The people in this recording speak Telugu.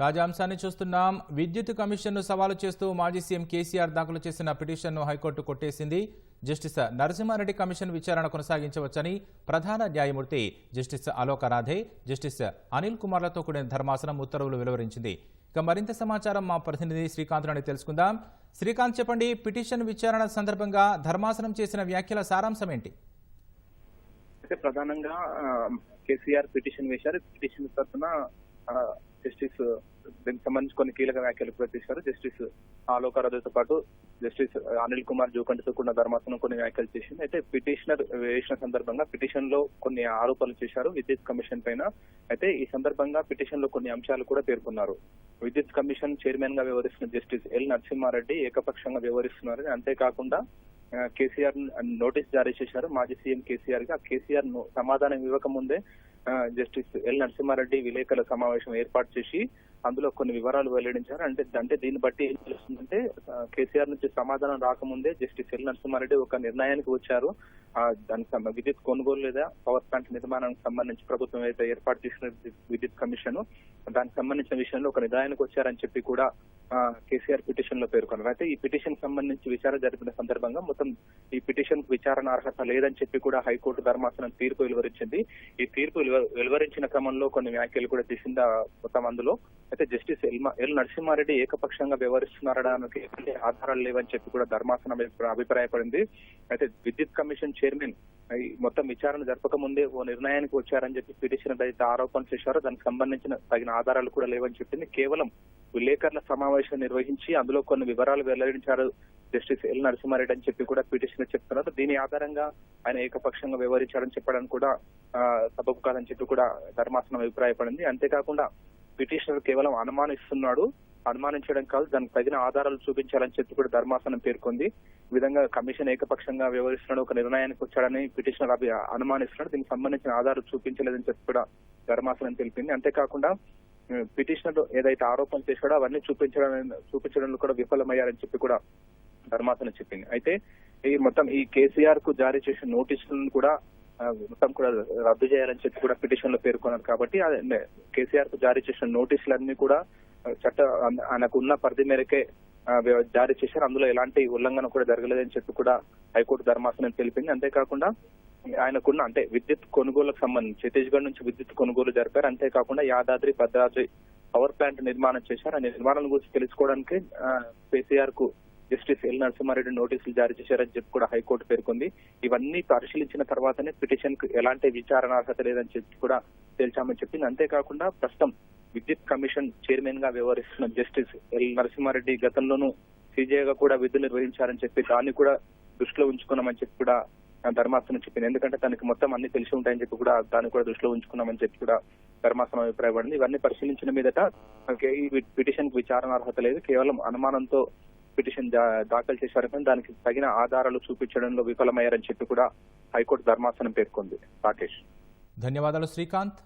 తాజా అంశాన్ని చూస్తున్నాం. విద్యుత్ కమిషన్ను సవాలు చేస్తూ మాజీ సీఎం కేసీఆర్ దాఖలు చేసిన పిటిషన్ను హైకోర్టు కొట్టేసింది. జస్టిస్ నరసింహారెడ్డి కమిషన్ విచారణ కొనసాగించవచ్చని ప్రధాన న్యాయమూర్తి జస్టిస్ అలోక రాధే జస్టిస్ అనిల్ కుమార్లతో కూడిన ధర్మాసనం ఉత్తర్వులు వెలువరించింది. ఇక మరింత సమాచారం మా ప్రతినిధి శ్రీకాంత్ నుండి తెలుసుకుందాం. శ్రీకాంత్ చెప్పండి పిటిషన్ విచారణ సందర్భంగా ధర్మాసనం చేసిన వ్యాఖ్యల సారాంశం ఏంటి? ప్రధానంగా కేసీఆర్ పిటిషన్ వేశారు. పిటిషన్ తరఫున జస్టిస్ దీనికి సంబంధించి కొన్ని కీలక వ్యాఖ్యలు కూడా చేశారు జస్టిస్ ఆలోకారాజుతో పాటు జస్టిస్ అనిల్ కుమార్ జోకంటితో కూడిన ధర్మాసనం కొన్ని వ్యాఖ్యలు చేసింది. అయితే పిటిషనర్ వేసిన సందర్భంగా పిటిషన్లో కొన్ని ఆరోపణలు చేశారు విద్యుత్ కమిషన్ పైన. అయితే ఈ సందర్భంగా పిటిషన్లో కొన్ని అంశాలు కూడా పేర్కొన్నారు. విద్యుత్ కమిషన్ చైర్మన్గా వ్యవహరిస్తున్న జస్టిస్ ఎల్ నరసింహారెడ్డి ఏకపక్షంగా వ్యవహరిస్తున్నారని అంతేకాకుండా కేసీఆర్ నోటీస్ జారీ చేశారు. మాజీ సీఎం కేసీఆర్గా కేసీఆర్ సమాధానం ఇవ్వకముందే జస్టిస్ ఎల్ నరసింహారెడ్డి విలేకరుల సమావేశం ఏర్పాటు చేసి అందులో కొన్ని వివరాలు వెల్లడించారు. అంటే అంటే దీన్ని బట్టి ఏం తెలుస్తుందంటే కేసీఆర్ నుంచి సమాధానం రాకముందే జస్టిస్ ఎల్ నరసింహారెడ్డి ఒక నిర్ణయానికి వచ్చారు. దానికి విద్యుత్ కొనుగోలు లేదా పవర్ ప్లాంట్ నిర్మాణానికి సంబంధించి ప్రభుత్వం ఏదైతే ఏర్పాటు చేసిన విద్యుత్- కమిషన్ దానికి సంబంధించిన విషయంలో ఒక నిర్ణయానికి వచ్చారని చెప్పి కూడా కేసీఆర్ పిటిషన్లో పేర్కొన్నారు. అయితే ఈ పిటిషన్ సంబంధించి విచారణ జరిపిన సందర్భంగా మొత్తం ఈ పిటిషన్ విచారణ అర్హత లేదని చెప్పి కూడా హైకోర్టు ధర్మాసనం తీర్పు వెలువరించింది. ఈ తీర్పు వెలువరించిన క్రమంలో కొన్ని వ్యాఖ్యలు కూడా తీసిందా మొత్తం అందులో. అయితే జస్టిస్ ఎల్ ఎల్ నరసింహారెడ్డి ఏకపక్షంగా వ్యవహరిస్తున్నారడానికి ఎటువంటి ఆధారాలు లేవని చెప్పి కూడా ధర్మాసనం అభిప్రాయపడింది. అయితే విద్యుత్ కమిషన్ చైర్మన్ మొత్తం విచారణ జరపక ముందే ఓ నిర్ణయానికి వచ్చారని చెప్పి పిటిషన్ అయితే ఆరోపణలు చేశారో. దానికి సంబంధించిన తగిన ఆధారాలు కూడా లేవని చెప్పింది. కేవలం విలేకరుల సమావేశం నిర్వహించి అందులో కొన్ని వివరాలు వెల్లడించారు జస్టిస్ ఎల్ నరసింహారెడ్డి అని చెప్పి కూడా పిటిషన్ చెప్తున్నారు. దీని ఆధారంగా ఆయన ఏకపక్షంగా వ్యవహరించారని చెప్పడానికి కూడా ఆ, సబబు కాదని చెప్పి కూడా ధర్మాసనం అభిప్రాయపడింది. అంతేకాకుండా పిటిషనర్ కేవలం అనుమానిస్తున్నాడు. అనుమానించడం కాదు దానికి తగిన ఆధారాలు చూపించాలని చెప్పి కూడా ధర్మాసనం పేర్కొంది. ఈ విధంగా కమిషన్ ఏకపక్షంగా వ్యవహరిస్తున్నాడు ఒక నిర్ణయానికి వచ్చాడని పిటిషనర్ అభి అనుమానిస్తున్నాడు. దీనికి సంబంధించిన ఆధారాలు చూపించలేదని చెప్పి కూడా ధర్మాసనం తెలిపింది. అంతేకాకుండా పిటిషనర్ ఏదైతే ఆరోపణలు చేశాడో అవన్నీ చూపించడం చూపించడంలో కూడా విఫలమయ్యారని చెప్పి కూడా ధర్మాసనం చెప్పింది. అయితే ఈ మొత్తం ఈ కేసీఆర్కు జారీ చేసిన నోటీసులను కూడా మొత్తం కూడా రద్దు చేయాలని చెప్పి కూడా పిటిషన్లో పేర్కొన్నారు. కాబట్టి అది కేసీఆర్కు జారీ చేసిన నోటీసులన్నీ కూడా చట్ట ఆయనకున్న ఆయనకు ఉన్న పరిధి మేరకే జారీ చేశారు. అందులో ఎలాంటి ఉల్లంఘన కూడా జరగలేదని చెప్పి కూడా హైకోర్టు ధర్మాసనం తెలిపింది. అంతేకాకుండా ఆయనకున్న అంటే విద్యుత్ కొనుగోలుకు సంబంధించి ఛత్తీస్గఢ్ నుంచి విద్యుత్ కొనుగోలు జరిపారు. అంతేకాకుండా యాదాద్రి భద్రాద్రి పవర్ ప్లాంట్ నిర్మాణం చేశారు. ఆ నిర్మాణం గురించి తెలుసుకోవడానికి కేసీఆర్కు జస్టిస్ ఎల్ నరసింహారెడ్డి నోటీసులు జారీ చేశారని చెప్పి కూడా హైకోర్టు పేర్కొంది. ఇవన్నీ పరిశీలించిన తర్వాతనే పిటిషన్కు ఎలాంటి విచారణ అర్హత లేదని చెప్పి కూడా తేల్చామని చెప్పింది. అంతేకాకుండా ప్రస్తుతం విద్యుత్ కమిషన్ చైర్మన్గా వ్యవహరిస్తున్న జస్టిస్ ఎల్ నరసింహారెడ్డి గతంలోనూ సీజేగా కూడా విధులు నిర్వహించారని చెప్పి దాన్ని కూడా దృష్టిలో ఉంచుకున్నామని చెప్పి కూడా ధర్మాసనం చెప్పింది. ఎందుకంటే తనకి మొత్తం అన్ని తెలిసి ఉంటాయని చెప్పి కూడా దాన్ని కూడా దృష్టిలో ఉంచుకున్నామని చెప్పి కూడా ధర్మాసనం అభిప్రాయపడింది. ఇవన్నీ పరిశీలించిన మీదట మనకి ఈ పిటిషన్కు విచారణ అర్హత లేదు. కేవలం అనుమానంతో పిటిషన్ దాఖలు చేశారు కానీ దానికి తగిన ఆధారాలు చూపించడంలో విఫలమయ్యారని చెప్పి కూడా హైకోర్టు ధర్మాసనం పేర్కొంది. రాకేష్. ధన్యవాదాలు శ్రీకాంత్.